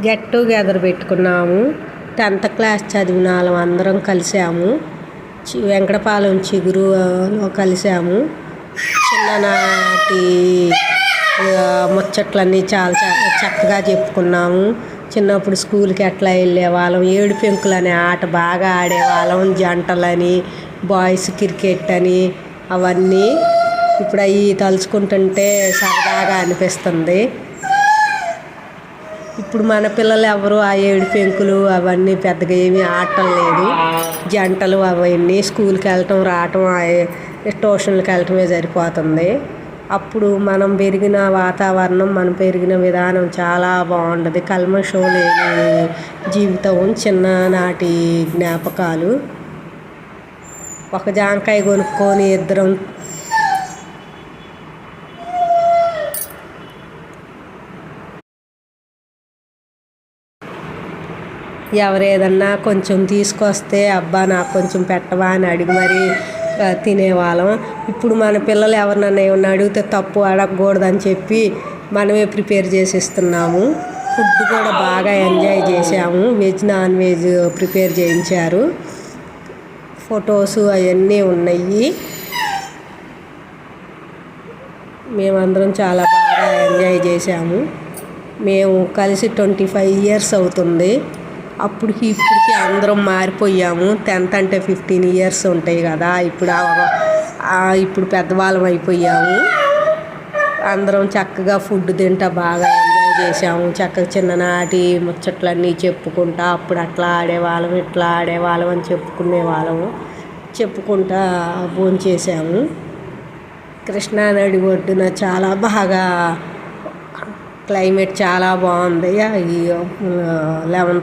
Get together పెట్టుకున్నాము. Tenth class చదివిన వాళ్ళం అందరం కలిసాము. చి వెంకటపాలెం చిగురులో కలిసాము. చిన్ననాటి ముచ్చట్లన్నీ చాలా చక్కగా చెప్పుకున్నాము. చిన్నప్పుడు స్కూల్కి ఎట్లా వెళ్ళేవాళ్ళం? ఏడు పెంకులు అనే ఆట బాగా ఆడేవాళ్ళం. జంటలని బాయ్స్ క్రికెట్ అని అవన్నీ. ఇప్పుడు అవి తలుచుకుంటుంటే సరదాగా అనిపిస్తుంది. ఇప్పుడు మన పిల్లలు ఎవరు ఆ ఏడు పెంకులు అవన్నీ పెద్దగా ఏమీ ఆడటం లేదు జంటలు అవన్నీ స్కూల్కి వెళ్ళటం రావటం ట్యూషన్లకు వెళ్ళటమే సరిపోతుంది. అప్పుడు మనం పెరిగిన వాతావరణం మనం పెరిగిన విధానం చాలా బాగుంటుంది కల్మషం లేని జీవితం చిన్ననాటి జ్ఞాపకాలు. ఒక జాంకాయ కొనుక్కొని ఇద్దరం ఎవరేదన్నా కొంచెం తీసుకొస్తే అబ్బా నాకు కొంచెం పెట్టవా అని అడిగి మరి తినేవాళ్ళం. ఇప్పుడు మన పిల్లలు ఎవరినన్నా ఏమన్నా అడిగితే తప్పు అడగకూడదని చెప్పి మనమే ప్రిపేర్ చేసి ఇస్తున్నాము ఫుడ్ కూడా బాగా ఎంజాయ్ చేసాము వెజ్ నాన్ వెజ్ ప్రిపేర్ చేయించారు. ఫొటోస్ అవన్నీ ఉన్నాయి. మేమందరం చాలా బాగా ఎంజాయ్ చేసాము మేము కలిసి ట్వంటీ ఫైవ్ ఇయర్స్ అవుతుంది. అప్పటికి ఇప్పటికి అందరం మారిపోయాము. టెన్త్ అంటే ఫిఫ్టీన్ ఇయర్స్ ఉంటాయి కదా. ఇప్పుడు ఇప్పుడు పెద్దవాళ్ళం అయిపోయాము. అందరం చక్కగా ఫుడ్ తింటా బాగా ఎంజాయ్ చేసాము చక్కగా చిన్ననాటి ముచ్చట్లన్నీ చెప్పుకుంటా అప్పుడు అట్లా ఆడేవాళ్ళం ఇట్లా ఆడేవాళ్ళం అని చెప్పుకునేవాళ్ళము చెప్పుకుంటా భోంచేసాము కృష్ణానది ఒడ్డున చాలా బాగా క్లైమేట్ చాలా బాగుంది. ఈ లెవెన్